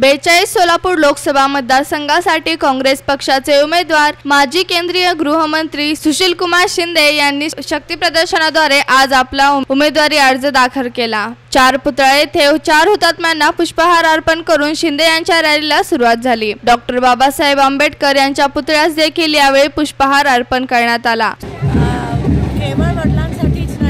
बेचाळीस सोलापूर लोकसभा मतदारसंघासाठी काँग्रेस पक्षाचे उमेदवार माजी केंद्रीय गृहमंत्री सुशील कुमार शिंदे यांनी शक्ती प्रदर्शनाद्वारे आज आपला उमेदवारी अर्ज दाखल केला. चार पुतळा येथे चार हुतात्म्यांना पुष्पहार अर्पण करून शिंदे यांच्या रॅलीला सुरुवात झाली. डॉक्टर बाबासाहेब आंबेडकर यांच्या पुतळ्यास देखील यावेळी पुष्पहार अर्पण करण्यात आला. केवळ वडिलांसाठीच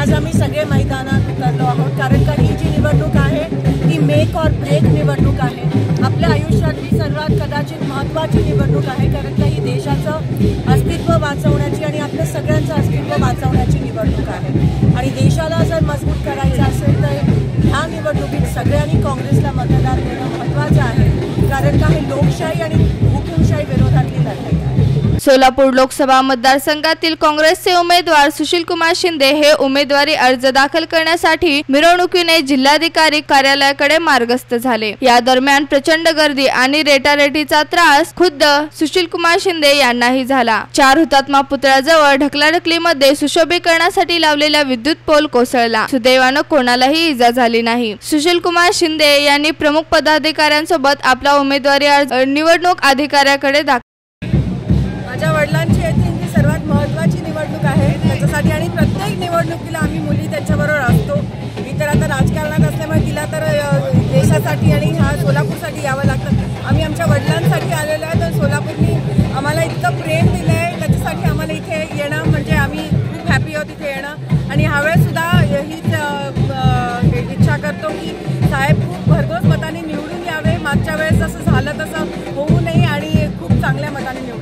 आज आम्ही सगळे मैदानात उतरलो आहोत. कारण का ही जी निवडणूक आहे ती मेक और ब्रेक निवडणूक आहे. आपल्या आयुष्यातली सर्वात कदाचित महत्त्वाची निवडणूक आहे कारण का ही देशाचं अस्तित्व वाचवण्याची आणि आपल्या सगळ्यांचं अस्तित्व वाचवण्याची निवडणूक आहे. आणि देशाला जर मजबूत करायचं असेल तर ह्या निवडणुकीत सगळ्यांनी काँग्रेसला मतदान देणं महत्त्वाचं आहे. कारण का हे लोकशाही आणि सोलापूर लोकसभा मतदारसंघातील काँग्रेसचे उमेदवार सुशील कुमार शिंदे हे उमेदवारी अर्ज दाखल करण्यासाठी मिरवणुकीने जिल्हाधिकारी कार्यालयाकडे मार्गस्थ झाले. या दरम्यान प्रचंड गर्दी आणि रेटारेटीचा त्रास खुद्द सुशील कुमार शिंदे यांनाही झाला. चार हुतात्मा पुतळ्याजवळ ढकलाढकलीमध्ये सुशोभीकरणासाठी लावलेला विद्युत पोल कोसळला. सुदैवानं कोणालाही इजा झाली नाही. सुशील कुमार शिंदे यांनी प्रमुख पदाधिकाऱ्यांसोबत आपला उमेदवारी अर्ज निवडणूक अधिकाऱ्याकडे दाखल करण्यासाठी आणि प्रत्येक निवडणुकीला आम्ही मुली त्याच्याबरोबर असतो. मी तर आता राजकारणात असल्यामुळे तिला तर देशासाठी आणि हा सोलापूरसाठी यावं लागतं. आम्ही आमच्या वडिलांसाठी आलेलो आहे तर सोलापूरनी आम्हाला इतकं प्रेम दिलं आहे त्याच्यासाठी आम्हाला इथे येणं म्हणजे आम्ही खूप हॅपी आहोत इथे येणं. आणि ह्यावेळेसुद्धा हीच इच्छा करतो की साहेब खूप भरघोस मताने निवडून यावे. मागच्या वेळेस जसं झालं तसं